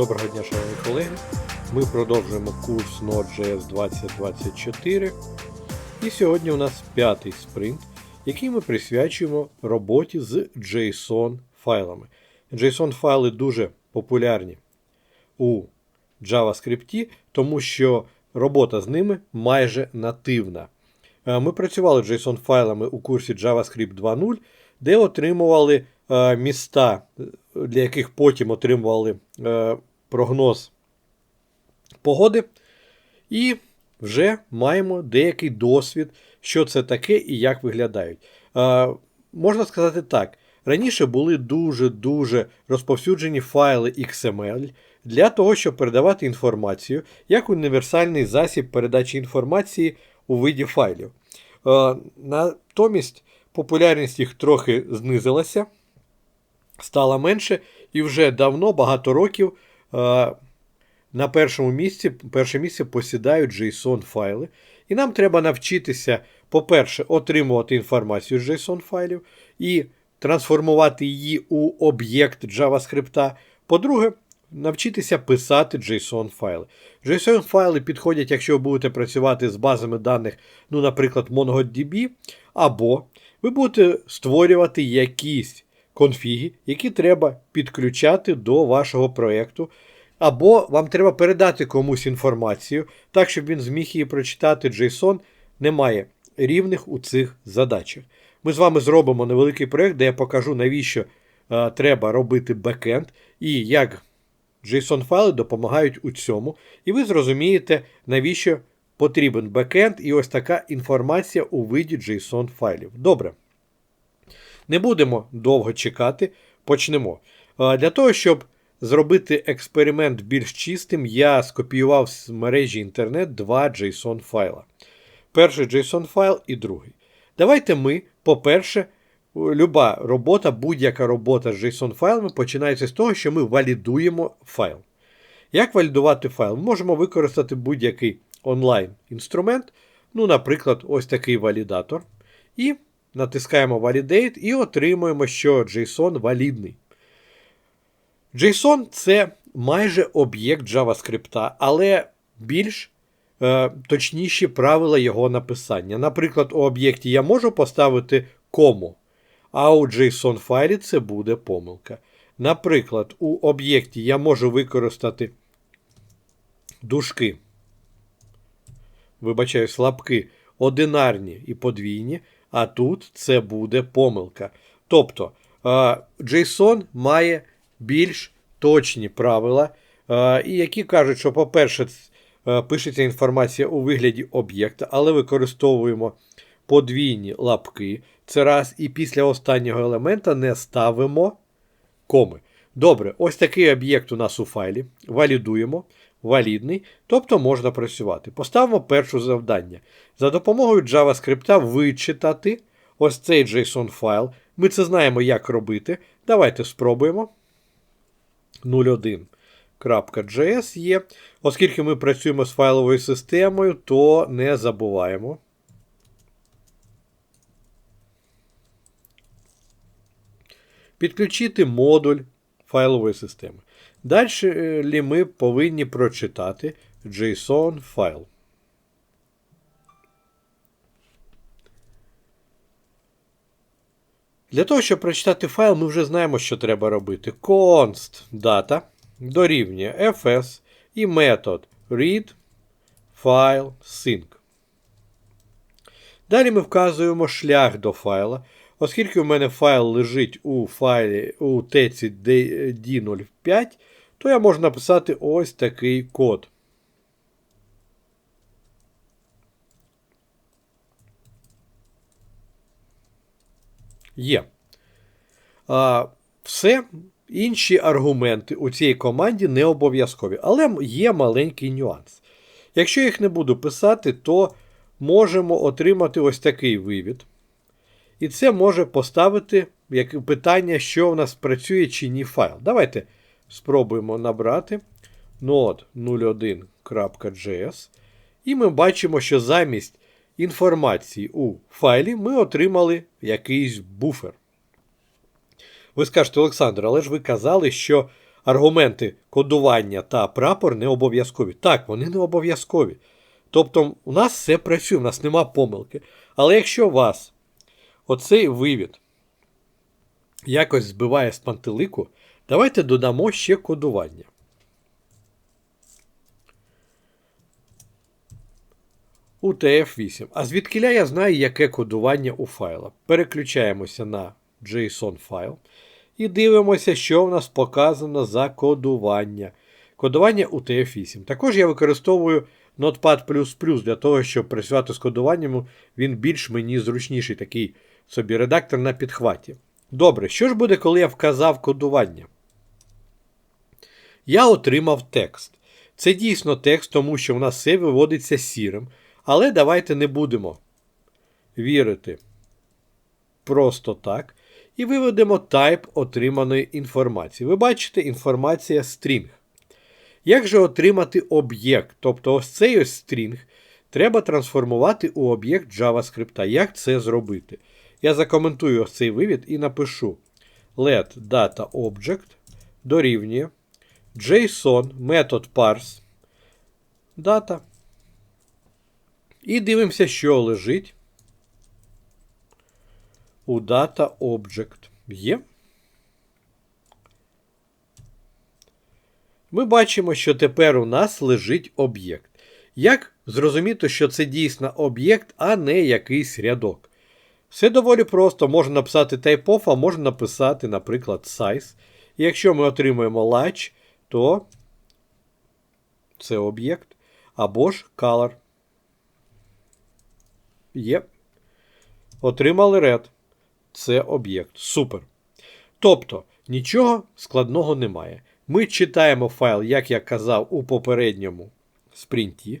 Доброго дня, шановні колеги. Ми продовжуємо курс Node.js 2024. І сьогодні у нас п'ятий спринт, який ми присвячуємо роботі з JSON файлами. JSON файли дуже популярні у JavaScript, тому що робота з ними майже нативна. Е, Ми працювали JSON файлами у курсі JavaScript 2.0, де отримували е, міста, е, для яких потім отримували прогноз погоди. І вже маємо деякий досвід, що це таке і як виглядають. Е, можна сказати так. Раніше були дуже-дуже розповсюджені файли XML для того, щоб передавати інформацію як універсальний засіб передачі інформації у виді файлів. Е, Натомість популярність їх трохи знизилася, стала менше, і вже давно, багато років, на першому місці, перше місце посідають JSON файли. І нам треба навчитися, по-перше, отримувати інформацію з JSON файлів і трансформувати її у об'єкт JavaScript. По-друге, навчитися писати JSON файли. JSON файли підходять, якщо ви будете працювати з базами даних, ну, наприклад, MongoDB, або ви будете створювати якісь конфіги, які треба підключати до вашого проєкту. Або вам треба передати комусь інформацію, так, щоб він зміг її прочитати. JSON немає рівних у цих задачах. Ми з вами зробимо невеликий проєкт, де я покажу, навіщо е, треба робити бекенд і як JSON-файли допомагають у цьому. І ви зрозумієте, навіщо потрібен бекенд і ось така інформація у виді JSON-файлів. Добре. Не будемо довго чекати, почнемо. Для того, щоб зробити експеримент більш чистим, я скопіював з мережі інтернет два JSON файла. Перший JSON файл і другий. Давайте ми, по-перше, люба робота, будь-яка робота з JSON файлами починається з того, що ми валідуємо файл. Як валідувати файл? Ми можемо використати будь-який онлайн-інструмент, ну, наприклад, ось такий валідатор. І натискаємо Validate і отримуємо, що JSON валідний. JSON це майже об'єкт JavaScript, але більш е, точніші правила його написання. Наприклад, у об'єкті я можу поставити кому, а у JSON файлі це буде помилка. Наприклад, у об'єкті я можу використати дужки, вибачаю, слабки, одинарні і подвійні, а тут це буде помилка. Тобто JSON має більш точні правила, і які кажуть, що, по-перше, пишеться інформація у вигляді об'єкта, але використовуємо подвійні лапки. Це раз, і після останнього елемента не ставимо коми. Добре, ось такий об'єкт у нас у файлі. Валідуємо. Валідний, тобто можна працювати. Поставимо перше завдання. За допомогою JavaScript вичитати ось цей JSON файл. Ми це знаємо, як робити. Давайте спробуємо. 01.js є. Оскільки ми працюємо з файловою системою, то не забуваємо. Підключити модуль файлової системи. Далі ми повинні прочитати JSON файл. Для того, щоб прочитати файл, ми вже знаємо, що треба робити. Const data дорівнює fs і метод read file sync. Далі ми вказуємо шлях до файла. Оскільки у мене файл лежить у файлі у теці D05, то я можу написати ось такий код. Є. А, Все. Інші аргументи у цій команді не обов'язкові. Але є маленький нюанс. Якщо їх не буду писати, то можемо отримати ось такий вивід. І це може поставити питання, що в нас працює чи ні файл. Давайте спробуємо набрати node01.js. І ми бачимо, що замість інформації у файлі ми отримали якийсь буфер. Ви скажете, Олександр, але ж ви казали, що аргументи кодування та прапор не обов'язкові. Так, вони не обов'язкові. Тобто, у нас все працює, у нас нема помилки. Але якщо вас оцей вивід якось збиває з пантелику, давайте додамо ще кодування. UTF-8. А звідкиля я знаю, яке кодування у файлах. Переключаємося на JSON файл і дивимося, що в нас показано за кодування. Кодування UTF-8. Також я використовую Notepad для того, щоб працювати з кодуванням, він більш мені зручніший такий собі редактор на підхваті. Добре, що ж буде, коли я вказав кодування? Я отримав текст. Це дійсно текст, тому що в нас все виводиться сірим. Але давайте не будемо вірити просто так. І виведемо type отриманої інформації. Ви бачите, інформація string. Як же отримати об'єкт? Тобто ось цей ось string треба трансформувати у об'єкт JavaScript. Як це зробити? Я закоментую ось цей вивід і напишу let data object дорівнює JSON метод parse data. І дивимося, що лежить у Data Object. Є. Ми бачимо, що тепер у нас лежить об'єкт. Як зрозуміти, що це дійсно об'єкт, а не якийсь рядок? Все доволі просто. Можна написати typeof, а можна написати, наприклад, size. І якщо ми отримуємо large, то це об'єкт або ж color. Є. Отримали red. Це об'єкт. Супер. Тобто, нічого складного немає. Ми читаємо файл, як я казав, у попередньому спринті.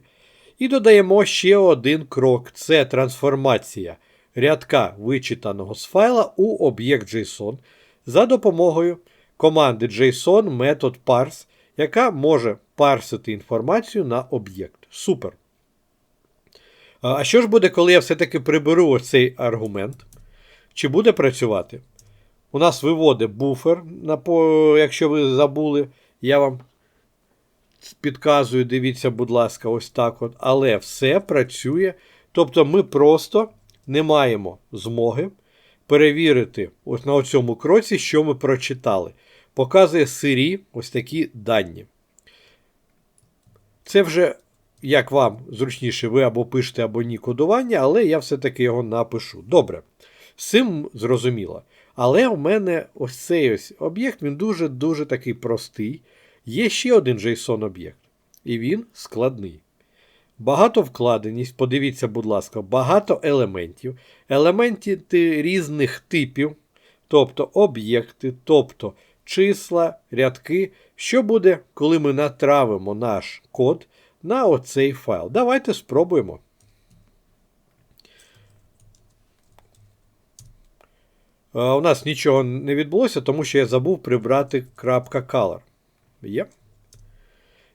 І додаємо ще один крок: це трансформація рядка вичитаного з файла у об'єкт JSON за допомогою команди JSON метод parse, яка може парсити інформацію на об'єкт. Супер. А що ж буде, коли я все-таки приберу ось цей аргумент? Чи буде працювати? У нас виводить буфер, якщо ви забули, я вам підказую, дивіться, будь ласка, ось так от. Але все працює. Тобто ми просто не маємо змоги перевірити ось на цьому кроці, що ми прочитали. Показує сирі ось такі дані. Це вже як вам зручніше, ви або пишете, або ні кодування, але я все-таки його напишу. Добре. З цим зрозуміло. Але у мене ось цей ось об'єкт, він дуже-дуже такий простий. Є ще один JSON-об'єкт. І він складний. Багато вкладеність, подивіться, будь ласка, багато елементів. Елементи різних типів, тобто об'єкти, тобто числа, рядки. Що буде, коли ми натравимо наш код на оцей файл. Давайте спробуємо. У нас нічого не відбулося, тому що я забув прибрати крапка .color. Є.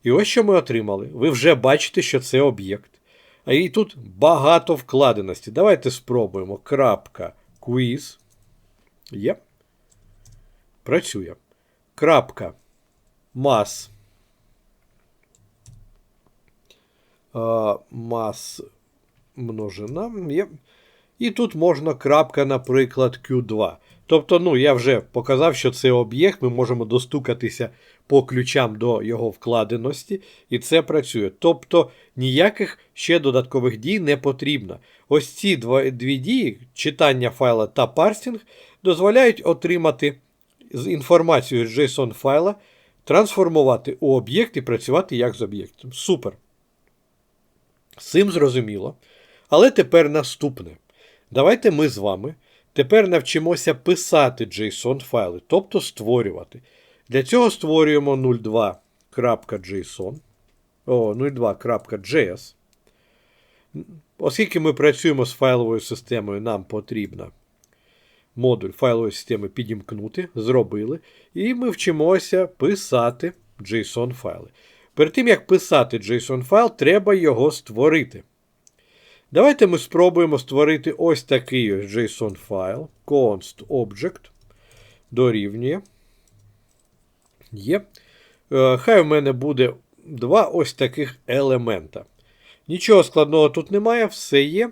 І ось що ми отримали. Ви вже бачите, що це об'єкт. А і тут багато вкладеності. Давайте спробуємо. Крапка quiz. Є. Працює. Крапка mass. мас множина. І тут можна крапка, наприклад, Q2. Тобто, ну, я вже показав, що це об'єкт, ми можемо достукатися по ключам до його вкладеності, і це працює. Тобто ніяких ще додаткових дій не потрібно. Ось ці дві дії, читання файла та парсінг, дозволяють отримати з JSON файла, трансформувати у об'єкт і працювати як з об'єктом. Супер. З цим зрозуміло. Але тепер наступне. Давайте ми з вами тепер навчимося писати JSON-файли, тобто створювати. Для цього створюємо 02.json, о, 02.js. Оскільки ми працюємо з файловою системою, нам потрібно модуль файлової системи підімкнути, зробили. І ми вчимося писати JSON-файли. Перед тим, як писати JSON файл, треба його створити. Давайте ми спробуємо створити ось такий JSON файл. Const object дорівнює Є. Е, Хай у мене буде два ось таких елемента. Нічого складного тут немає, все є.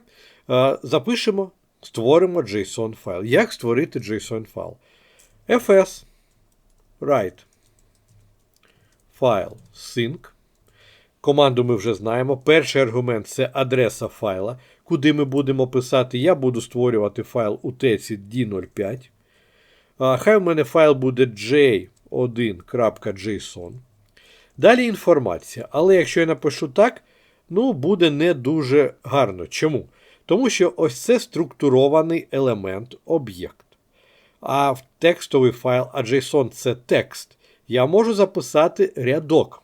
Е, Запишемо, створимо JSON файл. Як створити JSON файл? fs write файл sync. Команду ми вже знаємо. Перший аргумент це адреса файла, куди ми будемо писати. Я буду створювати файл у теці D05. А, Хай у мене файл буде j1.json. Далі інформація. Але якщо я напишу так, ну, буде не дуже гарно. Чому? Тому що ось це структурований елемент об'єкт. А в текстовий файл, а JSON це текст, я можу записати рядок.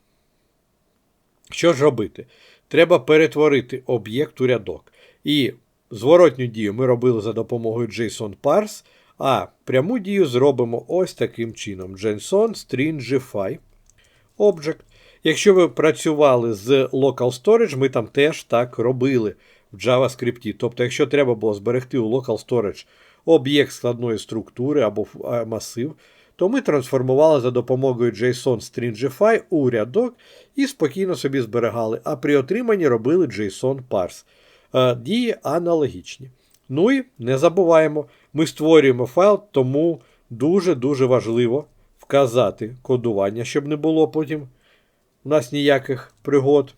Що ж робити? Треба перетворити об'єкт у рядок. І зворотню дію ми робили за допомогою JSON parse, а пряму дію зробимо ось таким чином: JSON stringify object. Якщо ви працювали з Local Storage, ми там теж так робили в JavaScript. Тобто, якщо треба було зберегти у Local Storage об'єкт складної структури або масив, то ми трансформували за допомогою JSON Stringify у рядок і спокійно собі зберегали, а при отриманні робили JSON parse. Е, дії аналогічні. Ну і не забуваємо, ми створюємо файл, тому дуже-дуже важливо вказати кодування, щоб не було потім у нас ніяких пригод.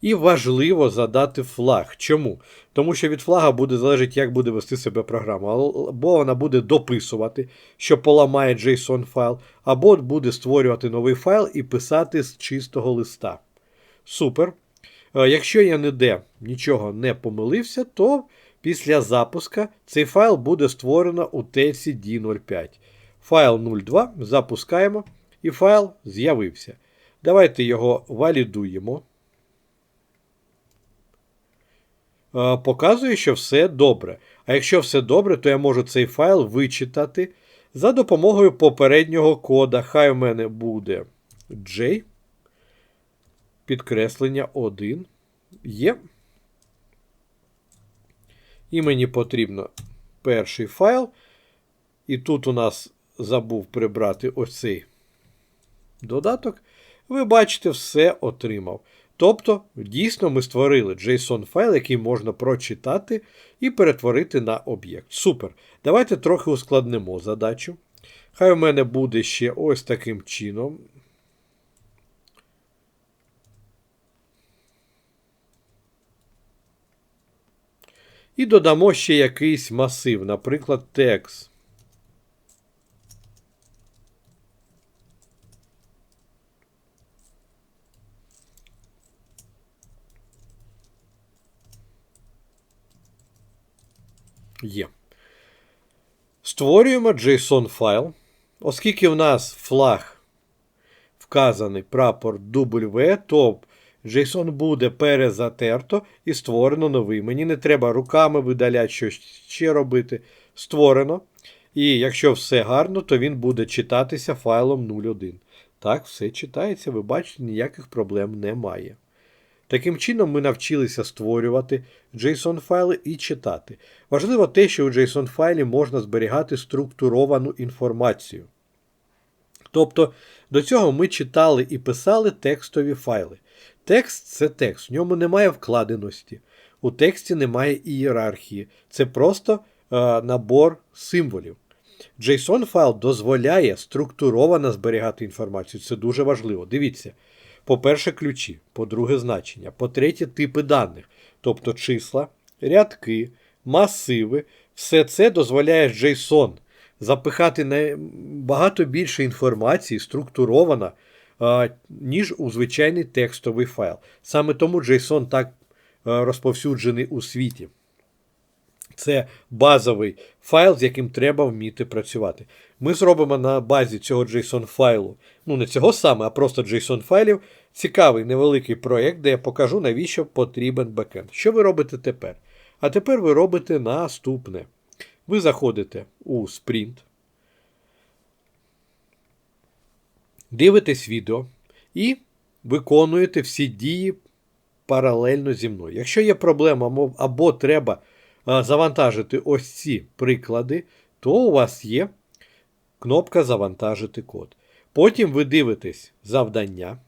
І важливо задати флаг. Чому? Тому що від флага буде залежати, як буде вести себе програма. Або вона буде дописувати, що поламає JSON файл, або буде створювати новий файл і писати з чистого листа. Супер. Е, якщо я ніде нічого не помилився, то після запуска цей файл буде створено у теці D05. Файл 02 запускаємо, і файл з'явився. Давайте його валідуємо. Е, показує, що все добре. А якщо все добре, то я можу цей файл вичитати за допомогою попереднього кода. Хай у мене буде J. Підкреслення 1 є. І мені потрібно перший файл. І тут у нас забув прибрати ось цей додаток. Ви бачите, все отримав. Тобто, дійсно, ми створили JSON файл, який можна прочитати і перетворити на об'єкт. Супер. Давайте трохи ускладнимо задачу. Хай у мене буде ще ось таким чином. І додамо ще якийсь масив, наприклад, текст. Є. Створюємо JSON файл. Оскільки в нас флаг вказаний прапор W, то JSON буде перезатерто і створено новий. Мені не треба руками видаляти щось ще робити. Створено. І якщо все гарно, то він буде читатися файлом 01. Так, все читається, ви бачите, ніяких проблем немає. Таким чином, ми навчилися створювати JSON-файли і читати. Важливо те, що у JSON-файлі можна зберігати структуровану інформацію. Тобто, до цього ми читали і писали текстові файли. Текст це текст, в ньому немає вкладеності, у тексті немає ієрархії. Це просто е, набор символів. JSON файл дозволяє структуровано зберігати інформацію. Це дуже важливо. Дивіться. По-перше, ключі, по-друге, значення, по-третє, типи даних, тобто числа, рядки, масиви. Все це дозволяє JSON запихати набагато більше інформації структуровано, ніж у звичайний текстовий файл. Саме тому JSON так розповсюджений у світі. Це базовий файл, з яким треба вміти працювати. Ми зробимо на базі цього JSON файлу, ну не цього саме, а просто JSON файлів, цікавий невеликий проєкт, де я покажу, навіщо потрібен бекенд. Що ви робите тепер? А тепер ви робите наступне. Ви заходите у Sprint, дивитесь відео і виконуєте всі дії паралельно зі мною. Якщо є проблема або треба завантажити ось ці приклади, то у вас є кнопка Завантажити код. Потім ви дивитесь завдання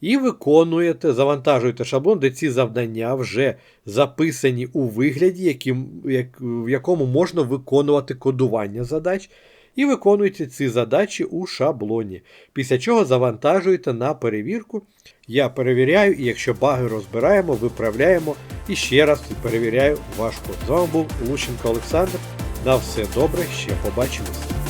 і виконуєте, завантажуєте шаблон, де ці завдання вже записані у вигляді, яким, як, в якому можна виконувати кодування задач. І виконуєте ці задачі у шаблоні. Після чого завантажуєте на перевірку. Я перевіряю, і якщо баги розбираємо, виправляємо і ще раз перевіряю ваш код. З вами був Лущенко Олександр. На все добре, ще побачимось.